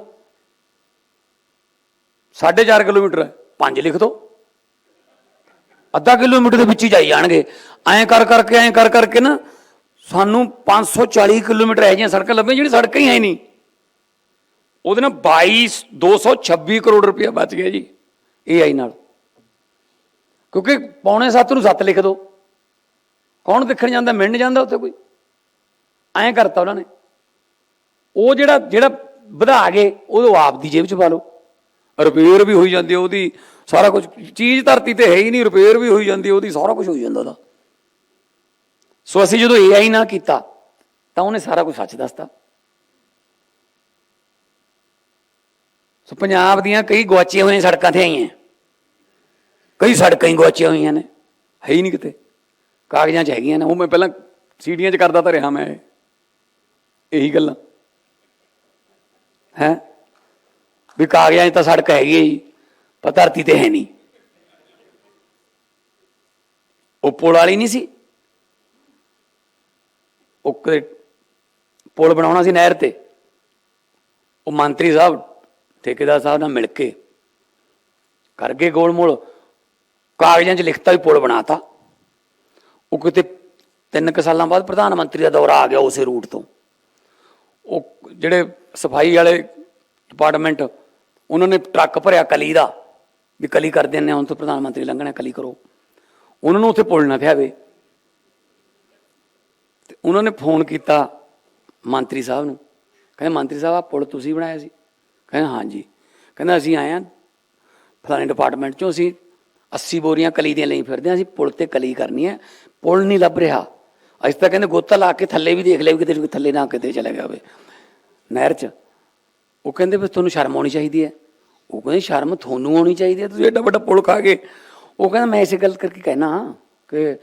4.5 ਕਿਲੋਮੀਟਰ ਹੈ। 5 ਲਿਖ ਦੋ। ਅੱਧਾ ਕਿਲੋਮੀਟਰ ਦੇ ਵਿੱਚ ਹੀ ਜਾਈ ਜਾਣਗੇ। ਐਂ ਕਰ ਕਰਕੇ, ਐਂ ਕਰ ਕਰਕੇ ਨਾ ਸਾਨੂੰ 540 ਕਿਲੋਮੀਟਰ ਇਹ ਜਿਹੀਆਂ ਸੜਕਾਂ ਲੱਭੀਆਂ ਜਿਹੜੀ ਸੜਕਾਂ ਹੀ ਹੈ ਨਹੀਂ। ਉਹਦੇ ਨਾਲ 22 226 ਕਰੋੜ ਰੁਪਇਆ ਬਚ ਗਿਆ ਜੀ ਏਆਈ ਨਾਲ। ਕਿਉਂਕਿ ਪੌਣੇ 7 ਨੂੰ 7 ਲਿਖ ਦੋ। ਕੌਣ ਦੇਖਣ ਜਾਂਦਾ ਮਿਲਣ ਜਾਂਦਾ ਉੱਥੇ ਕੋਈ? ਐਂ ਕਰਤਾ ਉਹਨਾਂ ਨੇ। ਉਹ ਜਿਹੜਾ ਜਿਹੜਾ ਵਧਾ ਗਏ, ਉਹ ਆਪ ਦੀ ਜੇਬ ਚ ਪਾ ਲਓ। ਰਿਪੇਅਰ ਵੀ ਹੋਈ ਜਾਂਦੀ ਉਹਦੀ, ਸਾਰਾ ਕੁਝ ਚੀਜ਼ ਧਰਤੀ ਤੇ ਹੈ ਹੀ ਨਹੀਂ, ਰਿਪੇਅਰ ਵੀ ਹੋਈ ਜਾਂਦੀ ਉਹਦੀ, ਸਾਰਾ ਕੁਝ ਹੋਈ ਜਾਂਦਾ ਉਹਦਾ। ਸੋ ਅਸੀਂ ਜਦੋਂ ਏਆਈ ਨਾ ਕੀਤਾ, ਤਾਂ ਉਹਨੇ ਸਾਰਾ ਕੁਝ ਸੱਚ ਦੱਸਤਾ। ਸੋ ਪੰਜਾਬ ਦੀਆਂ ਕਈ ਗਵਾਚੀਆਂ ਹੋਈਆਂ ਸੜਕਾਂ ਤੇ ਆਈਆਂ। ਕਈ ਸੜਕਾਂ ਹੀ ਗਵਾਚੀਆਂ ਹੋਈਆਂ ਨੇ। ਹੈ ਹੀ ਨਹੀਂ ਕਿਤੇ। ਕਾਗਜ਼ਾਂ 'ਚ ਹੈਗੀਆਂ ਨੇ। ਉਹ ਮੈਂ ਪਹਿਲਾਂ ਸੀੜੀਆਂ 'ਚ ਕਰਦਾ ਤਾਂ ਰਿਹਾ ਮੈਂ ਇਹੀ ਗੱਲਾਂ। ਹੈ? ਵੀ ਕਾਗਜ਼ਾਂ 'ਚ ਤਾਂ ਸੜਕ ਹੈਗੀ ਹੈ ਜੀ, ਪਰ ਧਰਤੀ ਤੇ ਹੈ ਨਹੀਂ। ਉਹ ਪੁਲ ਵਾਲੀ ਨਹੀਂ ਸੀ। ਉਹ ਕਦੇ ਪੁਲ ਬਣਾਉਣਾ ਸੀ ਨਹਿਰ ਤੇ। ਉਹ ਮੰਤਰੀ ਸਾਹਿਬ, ਠੇਕੇਦਾਰ ਸਾਹਿਬ ਨਾਲ ਮਿਲ ਕੇ ਕਰ ਗਏ ਗੋਲਮੋਲ। ਕਾਗਜ਼ਾਂ 'ਚ ਲਿਖਤਾ ਵੀ ਪੁਲ ਬਣਾਤਾ। ਉਹ ਕਿਤੇ ਤਿੰਨ ਕੁ ਸਾਲਾਂ ਬਾਅਦ ਪ੍ਰਧਾਨ ਮੰਤਰੀ ਦਾ ਦੌਰਾ ਆ ਗਿਆ ਉਸੇ ਰੂਟ ਤੋਂ। ਉਹ ਜਿਹੜੇ ਸਫ਼ਾਈ ਵਾਲੇ ਡਿਪਾਰਟਮੈਂਟ ਉਹਨਾਂ ਨੇ ਟਰੱਕ ਭਰਿਆ ਕਲੀ ਦਾ, ਵੀ ਕਲੀ ਕਰ ਦਿੰਦੇ ਹਾਂ, ਹੁਣ ਤੋਂ ਪ੍ਰਧਾਨ ਮੰਤਰੀ ਲੰਘਣਾ, ਕਲੀ ਕਰੋ। ਉਹਨਾਂ ਨੂੰ ਉੱਥੇ ਪੁੱਲ ਨਾ ਥਿਆਵੇ ਤੇ ਉਹਨਾਂ ਨੇ ਫੋਨ ਕੀਤਾ ਮੰਤਰੀ ਸਾਹਿਬ ਨੂੰ। ਕਹਿੰਦੇ, ਮੰਤਰੀ ਸਾਹਿਬ ਆ ਪੁਲ ਤੁਸੀਂ ਬਣਾਇਆ ਸੀ? ਕਹਿੰਦੇ, ਹਾਂਜੀ। ਕਹਿੰਦਾ, ਅਸੀਂ ਆਏ ਆ ਫਲਾਣੇ ਡਿਪਾਰਟਮੈਂਟ ਚੋਂ ਅਸੀਂ 80 ਬੋਰੀਆਂ ਕਲੀ ਦੀਆਂ ਲਈ ਫਿਰਦੇ ਹਾਂ, ਅਸੀਂ ਪੁਲ ਤੇ ਕਲੀ ਕਰਨੀ ਹੈ। ਪੁਲ ਨਹੀਂ ਲੱਭ ਰਿਹਾ। ਅਸੀਂ ਤਾਂ ਕਹਿੰਦੇ, ਗੋਤਾ ਲਾ ਕੇ ਥੱਲੇ ਵੀ ਦੇਖ ਲਿਆ ਵੀ ਕਿਤੇ, ਥੱਲੇ ਨਾ ਕਿਤੇ ਚਲੇ ਗਿਆ ਹੋਵੇ। ਨਹਿਰ 'ਚ ਉਹ ਕਹਿੰਦੇ ਵੀ ਤੁਹਾਨੂੰ ਸ਼ਰਮ ਆਉਣੀ ਚਾਹੀਦੀ ਹੈ। ਉਹ ਕਹਿੰਦੇ ਸ਼ਰਮ ਤੁਹਾਨੂੰ ਆਉਣੀ ਚਾਹੀਦੀ ਹੈ, ਤੁਸੀਂ ਐਡਾ ਵੱਡਾ ਪੁਲ ਖਾ ਗਏ। ਉਹ ਕਹਿੰਦਾ ਮੈਂ ਇਸੇ ਗੱਲ ਕਰਕੇ ਕਹਿਣਾ ਕਿ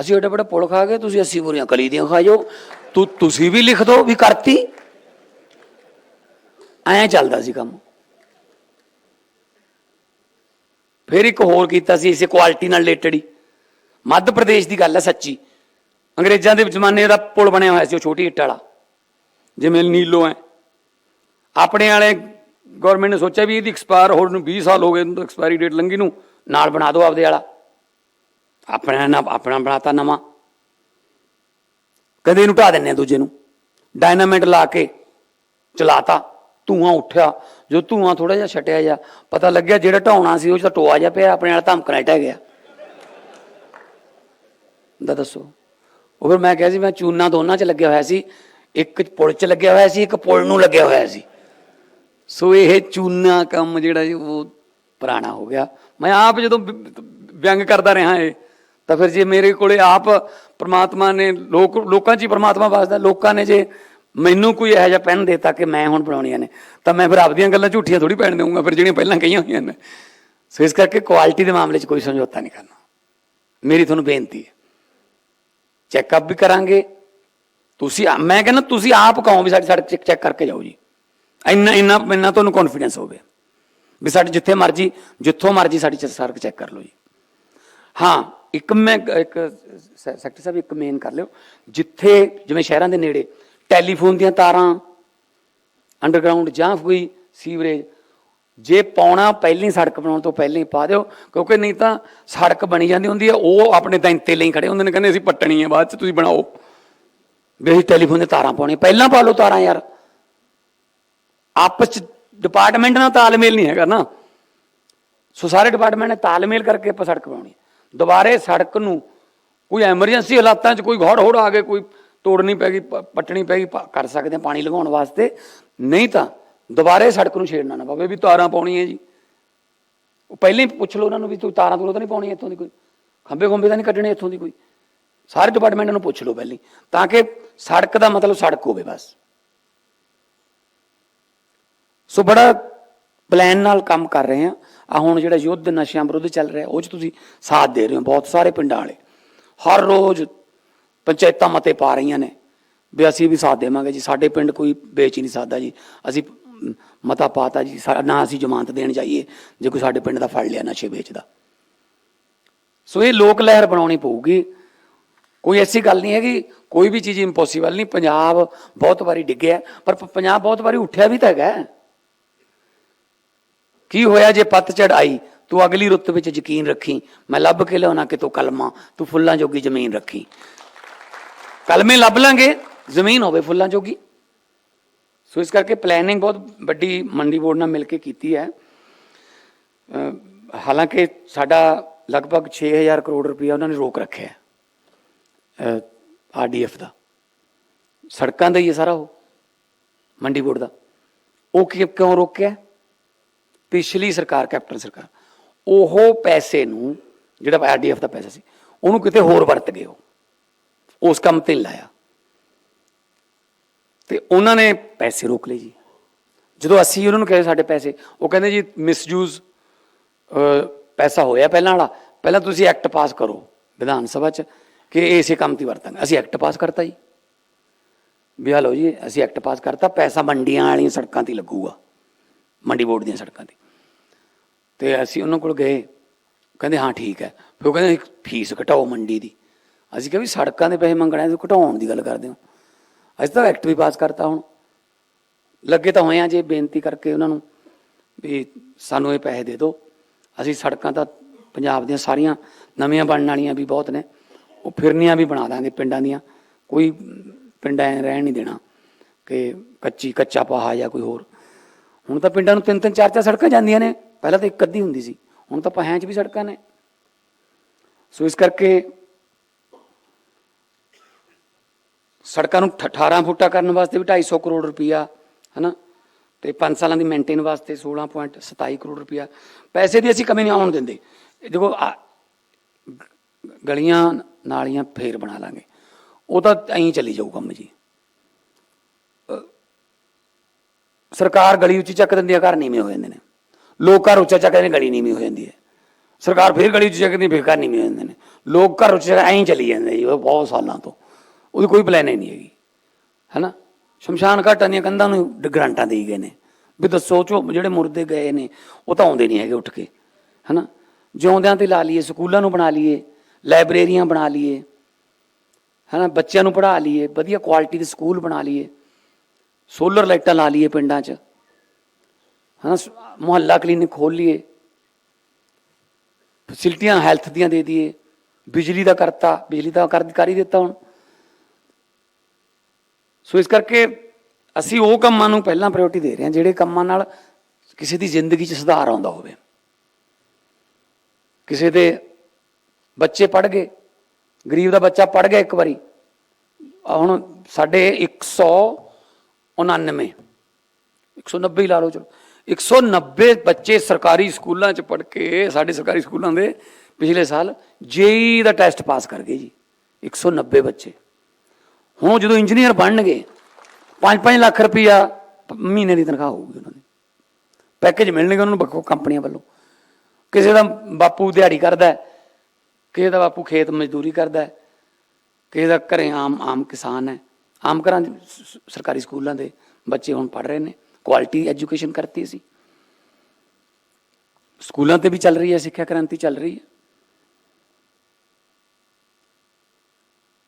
ਅਸੀਂ ਐਡਾ ਵੱਡਾ ਪੁਲ ਖਾ ਗਏ, ਤੁਸੀਂ 80 ਬੋਰੀਆਂ ਕਲੀ ਦੀਆਂ ਖਾ ਜਾਓ। ਤੂੰ, ਤੁਸੀਂ ਵੀ ਲਿਖ ਦਿਓ ਵੀ ਕਰਤੀ। ਐਂ ਚੱਲਦਾ ਸੀ ਕੰਮ। ਫਿਰ ਇੱਕ ਹੋਰ ਕੀਤਾ ਸੀ, ਇਸੇ ਕੁਆਲਿਟੀ ਨਾਲ ਰਿਲੇਟਡ ਹੀ। ਮੱਧ ਪ੍ਰਦੇਸ਼ ਦੀ ਗੱਲ ਹੈ ਸੱਚੀ। ਅੰਗਰੇਜ਼ਾਂ ਦੇ ਜ਼ਮਾਨੇ ਦਾ ਪੁਲ ਬਣਿਆ ਹੋਇਆ ਸੀ, ਉਹ ਛੋਟੀ ਇੱਟ ਵਾਲਾ। ਜਿਵੇਂ ਨੀਲੋ ਹੈ। ਆਪਣੇ ਵਾਲੇ ਗਵਰਨਮੈਂਟ ਨੇ ਸੋਚਿਆ ਵੀ ਇਹਦੀ ਐਕਸਪਾਇਰ ਹੋਣ ਨੂੰ 20 ਸਾਲ ਹੋ ਗਏ, ਇਹਨੂੰ ਐਕਸਪਾਇਰੀ ਡੇਟ ਲੰਘੀ ਨੂੰ, ਨਾਲ ਬਣਾ ਦਿਓ ਆਪਦੇ ਵਾਲਾ। ਆਪਣਾ ਨਾ, ਆਪਣਾ ਬਣਾਤਾ ਨਵਾਂ। ਕਦੇ ਇਹਨੂੰ ਢਾ ਦਿੰਨੇ ਆ ਦੂਜੇ ਨੂੰ। ਡਾਇਨਾਮਾਈਟ ਲਾ ਕੇ ਚਲਾਤਾ, ਧੂਆਂ ਉੱਠਿਆ। ਜੋ ਧੂਆਂ ਥੋੜਾ ਜਿਹਾ ਛਟਿਆ ਜਾ ਪਤਾ ਲੱਗਿਆ ਜਿਹੜਾ ਢਾਉਣਾ ਸੀ ਉਹ 'ਚ ਤਾਂ ਟੋਆ ਜਾ ਪਿਆ, ਆਪਣੇ ਨਾਲ ਧਮਕਣਾ ਟਹਿ ਗਿਆ। ਦਾ ਦੱਸੋ। ਉਹ ਫਿਰ ਮੈਂ ਕਿਹਾ ਸੀ, ਮੈਂ ਚੂਨਾ ਦੋਨਾਂ 'ਚ ਲੱਗਿਆ ਹੋਇਆ ਸੀ। ਇੱਕ ਪੁਲ 'ਚ ਲੱਗਿਆ ਹੋਇਆ ਸੀ, ਇੱਕ ਪੁਲ ਨੂੰ ਲੱਗਿਆ ਹੋਇਆ ਸੀ। ਸੋ ਇਹ ਚੂਨਾ ਕੰਮ ਜਿਹੜਾ ਜੀ ਉਹ ਪੁਰਾਣਾ ਹੋ ਗਿਆ। ਮੈਂ ਆਪ ਜਦੋਂ ਵਿ- ਵਿਅੰਗ ਕਰਦਾ ਰਿਹਾ ਇਹ, ਤਾਂ ਫਿਰ ਜੇ ਮੇਰੇ ਕੋਲੇ ਆਪ ਪ੍ਰਮਾਤਮਾ ਨੇ ਲੋਕ, ਲੋਕਾਂ 'ਚ ਹੀ ਪ੍ਰਮਾਤਮਾ ਵਸਦਾ, ਲੋਕਾਂ ਨੇ ਜੇ ਮੈਨੂੰ ਕੋਈ ਇਹੋ ਜਿਹਾ ਪੈਨ ਦੇਤਾ ਕਿ ਮੈਂ ਹੁਣ ਬਣਾਉਣੀਆਂ ਨੇ, ਤਾਂ ਮੈਂ ਫਿਰ ਆਪਦੀਆਂ ਗੱਲਾਂ ਝੂਠੀਆਂ ਥੋੜੀ ਪੈਣ ਦੇਵਾਂਗਾ ਫਿਰ ਜਿਹੜੀਆਂ ਪਹਿਲਾਂ ਕਹੀਆਂ ਹੋਈਆਂ ਨੇ। ਸੋ ਇਸ ਕਰਕੇ ਕੁਆਲਿਟੀ ਦੇ ਮਾਮਲੇ 'ਚ ਕੋਈ ਸਮਝੌਤਾ ਨਹੀਂ ਕਰਨਾ। ਮੇਰੀ ਤੁਹਾਨੂੰ ਬੇਨਤੀ ਹੈ, ਚੈੱਕਅਪ ਵੀ ਕਰਾਂਗੇ। ਤੁਸੀਂ ਮੈਂ ਕਹਿੰਦਾ ਤੁਸੀਂ ਆਪ ਕਹੋ ਵੀ ਸਾਡੀ ਸੜਕ ਚੈੱਕ ਚੈੱਕ ਕਰਕੇ ਜਾਓ ਜੀ। ਇੰਨਾ ਇੰਨਾ ਇੰਨਾ ਤੁਹਾਨੂੰ ਕੌਨਫੀਡੈਂਸ ਹੋਵੇ। ਵੀ ਸਾਡੇ ਜਿੱਥੇ ਮਰਜ਼ੀ, ਜਿੱਥੋਂ ਮਰਜ਼ੀ ਸਾਡੀ ਚ- ਸੜਕ ਚੈੱਕ ਕਰ ਲਓ ਜੀ। ਹਾਂ, ਇੱਕ ਮੈਂ ਇੱਕ ਸ- ਸੈਕਟਰੀ ਸਾਹਿਬ, ਇੱਕ ਮੇਨ ਕਰ ਲਿਓ। ਜਿੱਥੇ ਜਿਵੇਂ ਸ਼ਹਿਰਾਂ ਦੇ ਨੇੜੇ ਟੈਲੀਫੋਨ ਦੀਆਂ ਤਾਰਾਂ ਅੰਡਰਗਰਾਉਂਡ ਜਾਂ ਕੋਈ ਸੀਵਰੇਜ ਜੇ ਪਾਉਣਾ ਪਹਿਲੀ ਸੜਕ ਬਣਾਉਣ ਤੋਂ ਪਹਿਲਾਂ ਹੀ ਪਾ ਦਿਓ, ਕਿਉਂਕਿ ਨਹੀਂ ਤਾਂ ਸੜਕ ਬਣੀ ਜਾਂਦੀ ਹੁੰਦੀ ਹੈ, ਉਹ ਆਪਣੇ ਦੈਂਤੇ ਲਈ ਖੜੇ ਹੁੰਦੇ ਨੇ ਕਹਿੰਦੇ ਅਸੀਂ ਪੱਟਣੀ ਹੈ ਬਾਅਦ ਚ, ਤੁਸੀਂ ਬਣਾਓ। ਵੀ ਅਸੀਂ ਟੈਲੀਫੋਨ ਦੇ ਤਾਰਾਂ ਪਾਉਣੀਆਂ। ਪਹਿਲਾਂ ਪਾ ਲਓ ਤਾਰਾਂ ਯਾਰ। ਆਪਸ ਚ ਡਿਪਾਰਟਮੈਂਟ ਨਾਲ ਤਾਲਮੇਲ ਨਹੀਂ ਹੈਗਾ ਨਾ। ਸੋ ਸਾਰੇ ਡਿਪਾਰਟਮੈਂਟ ਨੇ ਤਾਲਮੇਲ ਕਰਕੇ ਆਪਾਂ ਸੜਕ ਬਣਾਉਣੀ ਦੁਬਾਰੇ ਸੜਕ ਨੂੰ ਕੋਈ ਐਮਰਜੈਂਸੀ ਹਾਲਾਤਾਂ 'ਚ ਕੋਈ ਘੋੜ ਹੋੜ ਆ ਗਏ ਕੋਈ ਤੋੜਨੀ ਪੈ ਗਈ, ਪ- ਪੱਟਣੀ ਪੈ ਗਈ ਕਰ ਸਕਦੇ ਹਾਂ ਪਾਣੀ ਲਗਾਉਣ ਵਾਸਤੇ। ਨਹੀਂ ਤਾਂ ਦੁਬਾਰੇ ਸੜਕ ਨੂੰ ਛੇੜਨਾ ਨਾ ਪਵੇ ਵੀ ਤਾਰਾਂ ਪਾਉਣੀਆਂ ਜੀ। ਉਹ ਪਹਿਲਾਂ ਹੀ ਪੁੱਛ ਲਓ ਉਹਨਾਂ ਨੂੰ ਵੀ ਤੂੰ ਤਾਰਾਂ ਤੂੰ ਤਾਂ ਨਹੀਂ ਪਾਉਣੀ ਇੱਥੋਂ ਦੀ ਕੋਈ? ਖੰਬੇ ਖੰਬੇ ਤਾਂ ਨਹੀਂ ਕੱਢਣੇ ਇੱਥੋਂ ਦੀ ਕੋਈ? ਸਾਰੇ ਡਿਪਾਰਟਮੈਂਟ ਨੂੰ ਪੁੱਛ ਲਓ ਪਹਿਲਾਂ ਤਾਂ ਕਿ ਸੜਕ ਦਾ ਮਤਲਬ ਸੜਕ ਹੋਵੇ ਬਸ। ਸੋ ਬੜਾ ਪਲਾਨ ਨਾਲ ਕੰਮ ਕਰ ਰਹੇ ਆ ਆ ਹੁਣ ਜਿਹੜਾ ਯੁੱਧ ਨਸ਼ਿਆਂ ਵਿਰੁੱਧ ਚੱਲ ਰਿਹਾ ਉਹ ਚ ਤੁਸੀਂ ਸਾਥ ਦੇ ਰਹੇ ਹੋ। ਬਹੁਤ ਸਾਰੇ ਪਿੰਡਾਂ ਵਾਲੇ ਹਰ ਰੋਜ਼ ਪੰਚਾਇਤਾਂ ਮਤੇ ਪਾ ਰਹੀਆਂ ਨੇ ਵੀ ਅਸੀਂ ਵੀ ਸਾਥ ਦੇਵਾਂਗੇ ਜੀ। ਸਾਡੇ ਪਿੰਡ ਕੋਈ ਵੇਚ ਹੀ ਨਹੀਂ ਸਕਦਾ ਜੀ। ਅਸੀਂ ਮ, ਮਤਾ ਪਾਤਾ ਜੀ। ਸਾ- ਨਾ ਅਸੀਂ ਜ਼ਮਾਨਤ ਦੇਣ ਜਾਈਏ ਜੇ ਕੋਈ ਸਾਡੇ ਪਿੰਡ ਦਾ ਫੜ ਲਿਆ ਨਸ਼ੇ ਵੇਚਦਾ। ਸੋ ਇਹ ਲੋਕ ਲਹਿਰ ਬਣਾਉਣੀ ਪਊਗੀ। ਕੋਈ ਐਸੀ ਗੱਲ ਨਹੀਂ ਹੈਗੀ ਕੋਈ ਵੀ ਚੀਜ਼ ਇੰਪੋਸੀਬਲ ਨਹੀਂ। ਪੰਜਾਬ ਬਹੁਤ ਵਾਰੀ ਡਿੱਗਿਆ ਪਰ ਪੰਜਾਬ ਬਹੁਤ ਵਾਰੀ ਉੱਠਿਆ ਵੀ ਤਾਂ ਹੈਗਾ। ਕੀ ਹੋਇਆ ਜੇ ਪੱਤਝੜ ਆਈ ਤੂੰ ਅਗਲੀ ਰੁੱਤ ਵਿੱਚ ਯਕੀਨ ਰੱਖੀ। ਮੈਂ ਲੱਭ ਕੇ ਲਿਆਉਣਾ ਕਿਤੋਂ ਕਲਮਾ? ਤੂੰ ਫੁੱਲਾਂ ਜੋਗੀ ਜ਼ਮੀਨ ਰੱਖੀ। ਕਲਮੇ ਲੱਭ ਲਾਂਗੇ। ਜ਼ਮੀਨ ਹੋਵੇ ਫੁੱਲਾਂ ਜੋਗੀ। ਸੋ ਇਸ ਕਰਕੇ ਪਲੈਨਿੰਗ ਬਹੁਤ ਵੱਡੀ ਮੰਡੀ ਬੋਰਡ ਨਾਲ ਮਿਲ ਕੇ ਕੀਤੀ ਹੈ। ਹਾਲਾਂਕਿ ਸਾਡਾ ਲਗਭਗ 6000 ਕਰੋੜ ਰੁਪਇਆ ਉਹਨਾਂ ਨੇ ਰੋਕ ਰੱਖਿਆ ਹੈ। ਆਰਡੀਐਫ ਦਾ। ਸੜਕਾਂ ਦਾ ਹੀ ਹੈ ਸਾਰਾ ਉਹ। ਮੰਡੀ ਬੋਰਡ ਦਾ। ਉਹ ਕਿਉਂ ਰੋਕਿਆ? ਪਿਛਲੀ ਸਰਕਾਰ, ਕੈਪਟਨ ਸਰਕਾਰ, ਉਹ ਪੈਸੇ ਨੂੰ, ਜਿਹੜਾ ਆਰਡੀਐਫ ਦਾ ਪੈਸਾ ਸੀ, ਉਹਨੂੰ ਕਿਤੇ ਹੋਰ ਵਰਤ ਗਏ ਉਹ। ਉਸ ਕੰਮ ਤੇ ਨੀ ਲਾਇਆ। ਤੇ ਉਹਨਾਂ ਨੇ ਪੈਸੇ ਰੋਕ ਲਏ ਜੀ। ਜਦੋਂ ਅਸੀਂ ਉਹਨਾਂ ਨੂੰ ਕਹੇ ਸਾਡੇ ਪੈਸੇ, ਉਹ ਕਹਿੰਦੇ ਜੀ ਮਿਸਯੂਜ਼ ਪੈਸਾ ਹੋਇਆ ਪਹਿਲਾਂ ਵਾਲਾ। ਪਹਿਲਾਂ ਤੁਸੀਂ ਐਕਟ ਪਾਸ ਕਰੋ ਵਿਧਾਨ ਸਭਾ 'ਚ, ਕਿ ਇਸੇ ਕੰਮ ਤੇ ਵਰਤਾਂਗੇ। ਅਸੀਂ ਐਕਟ ਪਾਸ ਕਰਤਾ ਜੀ। ਵੀ ਹਲੋ ਜੀ, ਅਸੀਂ ਐਕਟ ਪਾਸ ਕਰਤਾ, ਪੈਸਾ ਮੰਡੀਆਂ ਵਾਲੀਆਂ ਸੜਕਾਂ ਤੇ ਹੀ ਲੱਗੂਗਾ। ਮੰਡੀ ਬੋਰਡ ਦੀਆਂ ਸੜਕਾਂ ਤੇ। ਤੇ ਅਸੀਂ ਉਹਨਾਂ ਕੋਲ ਗਏ, ਕਹਿੰਦੇ, ਹਾਂ, ਠੀਕ ਹੈ। ਫਿਰ ਉਹ ਕਹਿੰਦੇ, ਫੀਸ ਘਟਾਓ ਮੰਡੀ ਦੀ। ਅਸੀਂ ਕਿਹਾ ਵੀ ਸੜਕਾਂ ਦੇ ਪੈਸੇ ਮੰਗਣਾ ਤੁਸੀਂ ਘਟਾਉਣ ਦੀ ਗੱਲ ਕਰਦੇ ਹੋ। ਅਸੀਂ ਤਾਂ ਐਕਟ ਵੀ ਪਾਸ ਕਰਤਾ ਹੁਣ। ਲੱਗੇ ਤਾਂ ਹੋਏ ਆ ਜੇ ਬੇਨਤੀ ਕਰਕੇ ਉਹਨਾਂ ਨੂੰ ਵੀ ਸਾਨੂੰ ਇਹ ਪੈਸੇ ਦੇ ਦਿਓ। ਅਸੀਂ ਸੜਕਾਂ ਤਾਂ ਪੰਜਾਬ ਦੀਆਂ ਸਾਰੀਆਂ ਨਵੀਆਂ ਬਣਨ ਵਾਲੀਆਂ ਵੀ ਬਹੁਤ ਨੇ। ਉਹ ਫਿਰਨੀਆਂ ਵੀ ਬਣਾ ਦਾਂਗੇ ਪਿੰਡਾਂ ਦੀਆਂ। ਕੋਈ ਪਿੰਡ ਐ ਰਹਿਣ ਨਹੀਂ ਦੇਣਾ ਕਿ ਕੱਚੀ ਕੱਚਾ ਪਹਾ ਜਾਂ ਕੋਈ ਹੋਰ। ਹੁਣ ਤਾਂ ਪਿੰਡਾਂ ਨੂੰ ਤਿੰਨ ਤਿੰਨ ਚਾਰ ਚਾਰ ਸੜਕਾਂ ਜਾਂਦੀਆਂ ਨੇ। ਪਹਿਲਾਂ ਤਾਂ ਇੱਕ ਅੱਧੀ ਹੁੰਦੀ ਸੀ। ਹੁਣ ਤਾਂ ਪਹਾਆਂ 'ਚ ਵੀ ਸੜਕਾਂ ਨੇ। ਸੋ ਇਸ ਕਰਕੇ ਸੜਕਾਂ ਨੂੰ 18 ਫੁੱਟਾ ਕਰਨ ਵਾਸਤੇ ਵੀ 250 ਕਰੋੜ ਰੁਪਈਆ, ਹਨਾ? ਤੇ 5 ਸਾਲਾਂ ਦੀ ਮੇਨਟੇਨ ਵਾਸਤੇ 16.27 ਕਰੋੜ ਰੁਪਈਆ। ਪੈਸੇ ਦੀ ਅਸੀਂ ਕਮੀ ਨਹੀਂ ਆਉਣ ਦਿੰਦੇ। ਇਹ ਦੇਖੋ, ਆ- ਗਲੀਆਂ, ਨਾਲੀਆਂ ਫੇਰ ਬਣਾ ਲਾਂਗੇ। ਉਹ ਤਾਂ ਐਂ ਚੱਲੀ ਜਾਊ ਕੰਮ ਜੀ। ਸਰਕਾਰ ਗਲੀ ਉੱਚੀ ਚੱਕ ਦਿੰਦੀ ਆ ਘਰ ਨੀਵੇਂ ਹੋ ਜਾਂਦੇ ਨੇ। ਲੋਕ ਘਰ ਉੱਚਾ ਚੱਕ ਦਿੰਦੇ ਗਲੀ ਨੀਵੀਂ ਹੋ ਜਾਂਦੀ ਹੈ। ਸਰਕਾਰ ਫੇਰ ਗਲੀ ਉੱਚੀ ਚੱਕਦੀ ਹੈ, ਫੇਰ ਘਰ ਨੀਵੇਂ ਹੋ ਜਾਂਦੇ ਨੇ। ਲੋਕ ਘਰ ਉੱਚੇ ਐਂ ਹੀ ਚੱਲੀ ਜਾਂਦੇ ਜੀ ਉਹ ਬਹੁਤ ਸਾਲਾਂ ਤੋਂ। ਉਹਦੀ ਕੋਈ ਪਲੈਨਿੰਗ ਨਹੀਂ ਹੈਗੀ। ਹੈਨਾ? ਸ਼ਮਸ਼ਾਨ ਘਾਟਾਂ ਦੀਆਂ ਕੰਧਾਂ ਨੂੰ ਡ- ਗਰਾਂਟਾਂ ਦੇਈ ਗਏ ਨੇ। ਵੀ ਦੱਸੋ ਚੋ ਜਿਹੜੇ ਮੁਰਦੇ ਗਏ ਨੇ ਉਹ ਤਾਂ ਆਉਂਦੇ ਨਹੀਂ ਹੈਗੇ ਉੱਠ ਕੇ। ਹੈਨਾ? ਜਿਉਂਦਿਆਂ ਤੇ ਲਾ ਲਈਏ ਸਕੂਲਾਂ ਨੂੰ ਬਣਾ ਲਈਏ ਲਾਇਬ੍ਰੇਰੀਆਂ ਬਣਾ ਲਈਏ। ਹੈਨਾ? ਬੱਚਿਆਂ ਨੂੰ ਪੜ੍ਹਾ ਲਈਏ ਵਧੀਆ ਕੁਆਲਿਟੀ ਦੇ ਸਕੂਲ ਬਣਾ ਲਈਏ। ਸੋਲਰ ਲਾਈਟਾਂ ਲਾ ਲਈਏ ਪਿੰਡਾਂ 'ਚ। ਹਾਂ ਮੁਹੱਲਾ ਕਲੀਨਿਕ ਖੋਲ ਲਈਏ। ਫੈਸਿਲਿਟੀਆਂ ਹੈਲਥ ਦੀਆਂ ਦੇ ਦਈਏ। ਬਿਜਲੀ ਦਾ ਕਰਤਾ, ਬਿਜਲੀ ਦਾ ਕਰ ਕਰ ਹੀ ਦਿੱਤਾ ਹੁਣ। ਸੋ ਇਸ ਕਰਕੇ ਅਸੀਂ ਉਹ ਕੰਮਾਂ ਨੂੰ ਪਹਿਲਾਂ ਪ੍ਰਾਇੋਰਟੀ ਦੇ ਰਹੇ ਹਾਂ, ਜਿਹੜੇ ਕੰਮਾਂ ਨਾਲ ਕਿਸੇ ਦੀ ਜ਼ਿੰਦਗੀ 'ਚ ਸੁਧਾਰ ਆਉਂਦਾ ਹੋਵੇ। ਕਿਸੇ ਦੇ ਬੱਚੇ ਪੜ ਗਏ, ਗਰੀਬ ਦਾ ਬੱਚਾ ਪੜ ਗਿਆ ਇੱਕ ਵਾਰੀ। ਹੁਣ ਸਾਡੇ 199 190 ਹੀ ਲਾ ਲਓ, ਚਲੋ। 190 ਬੱਚੇ ਸਰਕਾਰੀ ਸਕੂਲਾਂ 'ਚ ਪੜ੍ਹ ਕੇ, ਸਾਡੇ ਸਰਕਾਰੀ ਸਕੂਲਾਂ ਦੇ ਪਿਛਲੇ ਸਾਲ ਜੇਈ ਦਾ ਟੈਸਟ ਪਾਸ ਕਰ ਗਏ ਜੀ 190 ਬੱਚੇ। ਹੁਣ ਜਦੋਂ ਇੰਜੀਨੀਅਰ ਬਣਨਗੇ 5-5 ਲੱਖ ਰੁਪਈਆ ਮਹੀਨੇ ਦੀ ਤਨਖਾਹ ਹੋਊਗੀ ਉਹਨਾਂ ਦੀ। ਪੈਕੇਜ ਮਿਲਣਗੇ ਉਹਨਾਂ ਨੂੰ ਬੱਕੋ ਕੰਪਨੀਆਂ ਵੱਲੋਂ। ਕਿਸੇ ਦਾ ਬਾਪੂ ਦਿਹਾੜੀ ਕਰਦਾ ਕਿਸੇ ਦਾ ਬਾਪੂ ਖੇਤ ਮਜ਼ਦੂਰੀ ਕਰਦਾ ਕਿਸੇ ਦਾ ਘਰੇ ਆਮ ਆਮ ਕਿਸਾਨ ਹੈ। ਆਮ ਘਰਾਂ ਦੇ ਸਰਕਾਰੀ ਸਕੂਲਾਂ ਦੇ ਬੱਚੇ ਹੁਣ ਪੜ ਰਹੇ ਨੇ ਕੁਆਲਿਟੀ ਐਜੂਕੇਸ਼ਨ ਕਰਤੀ ਸੀ ਸਕੂਲਾਂ ਤੇ ਵੀ ਚੱਲ ਰਹੀ ਹੈ, ਸਿੱਖਿਆ ਕ੍ਰਾਂਤੀ ਚੱਲ ਰਹੀ ਹੈ।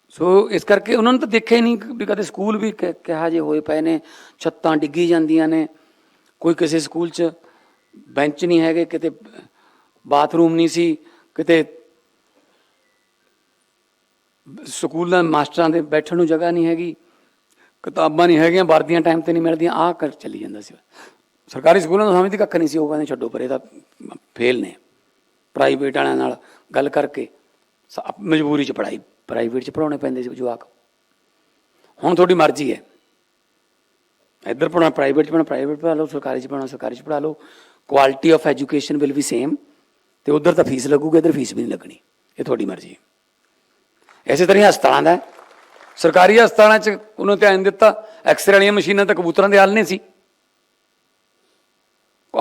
ਸੋ ਇਸ ਕਰਕੇ ਉਹਨਾਂ ਨੂੰ ਤਾਂ ਦੇਖਿਆ ਹੀ ਨਹੀਂ ਵੀ ਕਦੇ ਸਕੂਲ ਵੀ ਕਿ- ਕਿਹਾ ਜੇ ਹੋਏ ਪਏ ਨੇ, ਛੱਤਾਂ ਡਿੱਗੀ ਜਾਂਦੀਆਂ ਨੇ। ਕੋਈ ਕਿਸੇ ਸਕੂਲ 'ਚ ਬੈਂਚ ਨਹੀਂ ਹੈਗੇ, ਕਿਤੇ ਬਾਥਰੂਮ ਨਹੀਂ ਸੀ, ਕਿਤੇ ਸਕੂਲਾਂ ਮਾਸਟਰਾਂ ਦੇ ਬੈਠਣ ਨੂੰ ਜਗ੍ਹਾ ਨਹੀਂ ਹੈਗੀ, ਕਿਤਾਬਾਂ ਨਹੀਂ ਹੈਗੀਆਂ, ਵਰਦੀਆਂ ਟਾਈਮ ਤੇ ਨਹੀਂ ਮਿਲਦੀਆਂ, ਆਹ ਕਰ ਚੱਲੀ ਜਾਂਦਾ ਸੀ। ਸਰਕਾਰੀ ਸਕੂਲਾਂ ਨੂੰ ਸਮਝਦੀ ਕੱਖ ਨਹੀਂ ਸੀ, ਉਹ ਕਹਿੰਦੇ ਛੱਡੋ ਪਰੇ ਤਾਂ ਫੇਲ ਨੇ। ਪ੍ਰਾਈਵੇਟ ਵਾਲਿਆਂ ਨਾਲ ਗੱਲ ਕਰਕੇ, ਸ- ਮਜਬੂਰੀ ਚ ਪੜਾਈ ਪ੍ਰਾਈਵੇਟ ਚ ਪੜਾਉਣੇ ਪੈਂਦੇ ਸੀ ਜਵਾਕ। ਹੁਣ ਤੁਹਾਡੀ ਮਰਜ਼ੀ ਹੈ। ਇੱਧਰ ਪੜਾਉਣਾ ਪ੍ਰਾਈਵੇਟ ਚ ਪੜਾਉਣਾ ਪ੍ਰਾਈਵੇਟ ਪੜ੍ਹਾ ਲਓ, ਸਰਕਾਰੀ ਚ ਪੜਾਉਣਾ ਸਰਕਾਰੀ ਚ ਪੜ੍ਹਾ ਲਓ। Quality of education will be same ਤੇ ਉਧਰ ਤਾਂ ਫੀਸ ਲੱਗੂਗੀ, ਇੱਧਰ ਫੀਸ ਵੀ ਨਹੀਂ ਲੱਗਣੀ। ਇਹ ਤੁਹਾਡੀ ਮਰਜ਼ੀ ਹੈ। ਇਸੇ ਤਰ੍ਹਾਂ ਹੀ ਹਸਪਤਾਲਾਂ ਦਾ ਸਰਕਾਰੀ ਹਸਪਤਾਲਾਂ 'ਚ ਉਹਨੂੰ ਧਿਆਨ ਦਿੱਤਾ ਐਕਸਰੇ ਵਾਲੀਆਂ ਮਸ਼ੀਨਾਂ ਤਾਂ ਕਬੂਤਰਾਂ ਦੇ ਹਾਲ ਨੇ ਸੀ।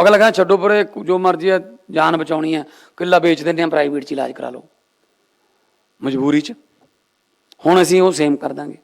ਅਗਲਾ ਕਹਿੰਦਾ, ਛੱਡੋ ਪਰੇ, ਜੋ ਮਰਜ਼ੀ ਹੈ ਜਾਨ ਬਚਾਉਣੀ ਹੈ ਕਿੱਲਾ ਵੇਚ ਦਿੰਦੇ ਆ ਪ੍ਰਾਈਵੇਟ 'ਚ ਇਲਾਜ ਕਰਾ ਲਓ। ਮਜਬੂਰੀ 'ਚ। ਹੁਣ ਅਸੀਂ ਉਹ ਸੇਮ ਕਰ ਦਾਂਗੇ।